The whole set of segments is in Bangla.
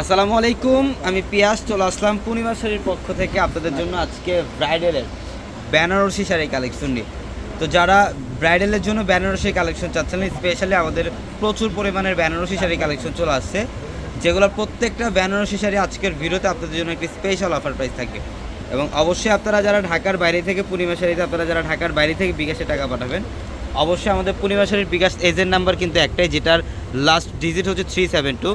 আসসালামু আলাইকুম, আমি পিয়াস, চলে আসলাম পূর্ণিমা শাড়ির পক্ষ থেকে আপনাদের জন্য আজকে ব্রাইডেলের বেনারসি শাড়ি কালেকশন নিয়ে। তো যারা ব্রাইডালের জন্য বেনারসি কালেকশন চাচ্ছেন স্পেশালি আমাদের প্রচুর পরিমাণের বেনারসি শাড়ি কালেকশন চলে আসছে, যেগুলো প্রত্যেকটা বেনারসি শাড়ি আজকের ভিডিওতে আপনাদের জন্য একটি স্পেশাল অফার প্রাইস থাকবে। এবং অবশ্যই আপনারা যারা ঢাকার বাইরে থেকে পূর্ণিমা শাড়িতে আপনারা যারা ঢাকার বাইরে থেকে বিকাশে টাকা পাঠাবেন, অবশ্যই আমাদের পূর্ণিমা শাড়ির বিকাশ এজেন্ট নাম্বার কিন্তু একটাই, যেটার লাস্ট ডিজিট হচ্ছে three seven two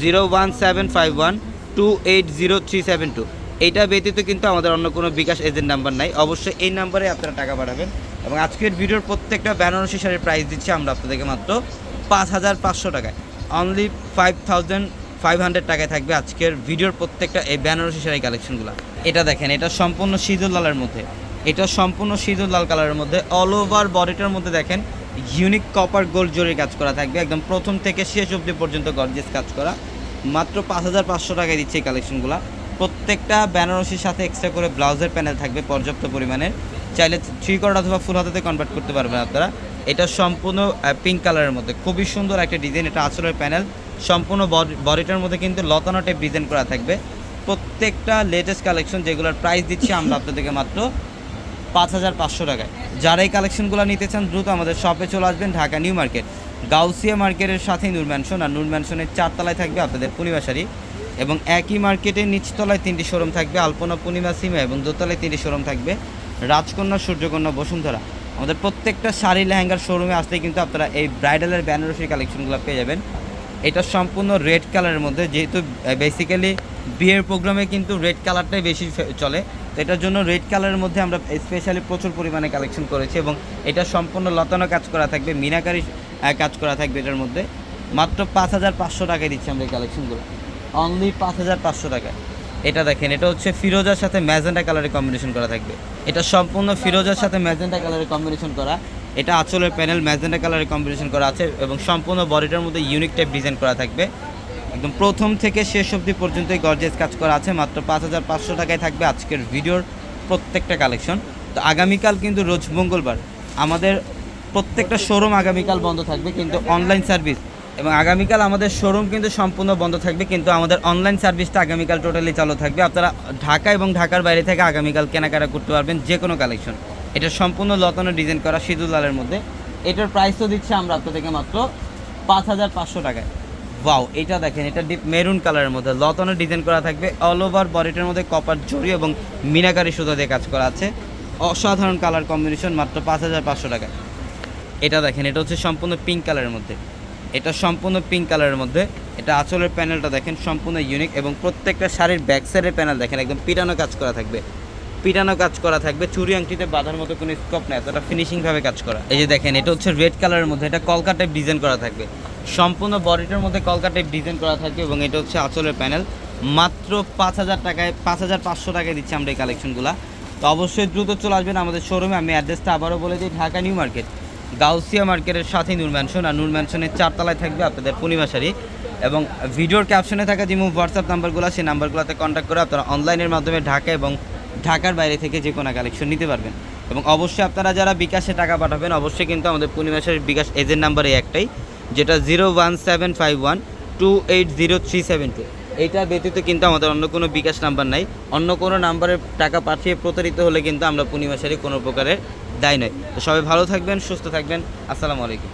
zero one seven five one two eight zero three seven two. এইটা ব্যতীত কিন্তু আমাদের অন্য কোনো বিকাশ এজেন্ট নাম্বার নাই। অবশ্যই এই নাম্বারে আপনারা টাকা পাঠাবেন এবং আজকের ভিডিওর প্রত্যেকটা বেনারসি শাড়ির প্রাইস দিচ্ছি আমরা আপনাদেরকে মাত্র পাঁচ হাজার পাঁচশো টাকায়। Only five thousand five hundred টাকায় থাকবে আজকের ভিডিওর প্রত্যেকটা এই বেনারসি শাড়ি কালেকশনগুলো এটা দেখেন, এটা সম্পূর্ণ সিঁদুর লালের মধ্যে। এটা সম্পূর্ণ সিঁদুর লাল কালারের মধ্যে। অল ওভার বডিটার মধ্যে দেখেন ইউনিক কপার গোল্ড জরির কাজ করা থাকবে। একদম প্রথম থেকে শেষ অবধি পর্যন্ত গর্জেস কাজ করা। মাত্র পাঁচ হাজার পাঁচশো টাকায় দিচ্ছে এই কালেকশনগুলো প্রত্যেকটা বেনারসির সাথে এক্সট্রা করে ব্লাউজের প্যানেল থাকবে পর্যাপ্ত পরিমাণের। চাইলে থ্রি কোয়ার্ট অথবা ফুল হাতাতে কনভার্ট করতে পারবেন আপনারা। এটা সম্পূর্ণ পিঙ্ক কালারের মধ্যে। খুবই সুন্দর একটা ডিজাইন এটা আঁচলের প্যানেল সম্পূর্ণ বডিটার মধ্যে কিন্তু লতানো টাইপ ডিজাইন করা থাকবে। প্রত্যেকটা লেটেস্ট কালেকশন যেগুলোর প্রাইস দিচ্ছি আমরা আপনাদেরকে মাত্র পাঁচ হাজার পাঁচশো টাকায়। যারা এই কালেকশনগুলো নিতে চান, দ্রুত আমাদের শপে চলে আসবেন ঢাকা নিউ মার্কেট। গাউসিয়া মার্কেটের সাথেই নূর ম্যানশন আর নূর ম্যানশনের চারতলায় থাকবে আপনাদের পূর্ণিমা শাড়ি এবং একই মার্কেটের নিচতলায় তিনটি শোরুম থাকবে, আলপনা, পূর্ণিমা, সিমা এবং দোতলায় তিনটি শোরুম থাকবে। রাজকন্যা, সূর্যকন্যা, বসুন্ধরা। আমাদের প্রত্যেকটা শাড়ি লেহেঙ্গার শোরুমে আসলেই কিন্তু আপনারা এই ব্রাইডালের বেনারসি কালেকশনগুলো পেয়ে যাবেন। এটা সম্পূর্ণ রেড কালারের মধ্যে, যেহেতু বেসিক্যালি বিয়ের প্রোগ্রামে কিন্তু রেড কালারটাই বেশি চলে। তো এটার জন্য রেড কালারের মধ্যে আমরা স্পেশালি প্রচুর পরিমাণে কালেকশন করেছি এবং এটা সম্পূর্ণ লতানো কাজ করা থাকবে, মিনাকারি কাজ করা থাকবে এটার মধ্যে। মাত্র পাঁচ হাজার পাঁচশো টাকায় দিচ্ছি আমরা এই কালেকশনগুলো অনলি পাঁচ হাজার পাঁচশো টাকায় এটা দেখেন, এটা হচ্ছে ফিরোজার সাথে ম্যাজেন্টা কালারের কম্বিনেশন করা থাকবে। এটা সম্পূর্ণ ফিরোজার সাথে ম্যাজেন্টা কালারের কম্বিনেশন করা। এটা আঁচলের প্যানেল ম্যাজেন্টা কালারের কম্বিনেশন করা আছে এবং সম্পূর্ণ বডিটার মধ্যে ইউনিক টাইপ ডিজাইন করা থাকবে। একদম প্রথম থেকে শেষ অবধি পর্যন্তই গর্জেস কাজ করা আছে। মাত্র পাঁচ হাজার পাঁচশো টাকায় থাকবে আজকের ভিডিওর প্রত্যেকটা কালেকশন তো আগামীকাল কিন্তু রোজ মঙ্গলবার আমাদের প্রত্যেকটা শোরুম আগামীকাল বন্ধ থাকবে কিন্তু অনলাইন সার্ভিস এবং আগামীকাল আমাদের শোরুম কিন্তু সম্পূর্ণ বন্ধ থাকবে, কিন্তু আমাদের অনলাইন সার্ভিসটা আগামীকাল টোটালি চালু থাকবে। আপনারা ঢাকা এবং ঢাকার বাইরে থেকে আগামীকাল কেনাকাটা করতে পারবেন যে কোনো কালেকশন এটা সম্পূর্ণ লতানো ডিজাইন করা সিঁদুর লালের মধ্যে। এটার প্রাইসও দিচ্ছে আমরা আপনাদেরকে মাত্র পাঁচ হাজার পাঁচশো টাকায়। ওয়াও এটা দেখেন, এটা ডিপ মেরুন কালারের মধ্যে। লতানো ডিজাইন করা থাকবে। অল ওভার বডিটার মধ্যে কপার জড়ি এবং মিনাকারি সুতো দিয়ে কাজ করা আছে। অসাধারণ কালার কম্বিনেশন মাত্র পাঁচ হাজার পাঁচশো টাকা। এটা দেখেন, এটা হচ্ছে সম্পূর্ণ পিঙ্ক কালারের মধ্যে। এটা সম্পূর্ণ পিঙ্ক কালারের মধ্যে। এটা আঁচলের প্যানেলটা দেখেন, সম্পূর্ণ ইউনিক এবং প্রত্যেকটা শাড়ির ব্যাক সাইডের প্যানেল দেখেন, একদম পিটানো কাজ করা থাকবে। পিটানো কাজ করা থাকবে চুরি আংটিতে বাঁধার মতো কোনো স্কোপ নেই, এতটা ফিনিশিংভাবে কাজ করা। এই যে দেখেন, এটা হচ্ছে রেড কালারের মধ্যে, এটা কলকা টাইপ ডিজাইন করা থাকবে। সম্পূর্ণ বডিটার মধ্যে কলকা টাইপ ডিজাইন করা থাকবে এবং এটা হচ্ছে আঁচলের প্যানেল মাত্র পাঁচ হাজার টাকায়, পাঁচ হাজার পাঁচশো টাকায় দিচ্ছি আমরা এই কালেকশনগুলো তো অবশ্যই দ্রুত চলে আসবেন আমাদের শোরুমে আমি অ্যাড্রেসটা আবারও বলে দিই, ঢাকা নিউ মার্কেট, গাউসিয়া মার্কেটের সাথেই নূর ম্যানশন আর নূর ম্যানশনের চারতলায় থাকবে আপনাদের পূর্ণিমা শাড়ি এবং ভিডিওর ক্যাপশনে থাকা যে হোয়াটসঅ্যাপ নাম্বারগুলো সেই নাম্বারগুলোতে কন্ট্যাক্ট করে আপনারা অনলাইনের মাধ্যমে ঢাকা এবং ঢাকার বাইরে থেকে যে কোনো কালেকশন নিতে পারবেন। এবং অবশ্যই আপনারা যারা বিকাশে টাকা পাঠাবেন, অবশ্যই কিন্তু আমাদের পূর্ণিমা শাড়ির বিকাশ এজেন্ট নাম্বার এই একটাই। যেটা zero one seven five one two eight zero three seven two. এইটা ব্যতীত কিন্তু আমাদের অন্য কোনো বিকাশ নাম্বার নাই। অন্য কোনো নাম্বারে টাকা পাঠিয়ে প্রতারিত হলে কিন্তু আমরা পূর্ণিমা শাড়ি কোনো প্রকারের দায় নয়। তো সবাই ভালো থাকবেন, সুস্থ থাকবেন। আসসালামু আলাইকুম।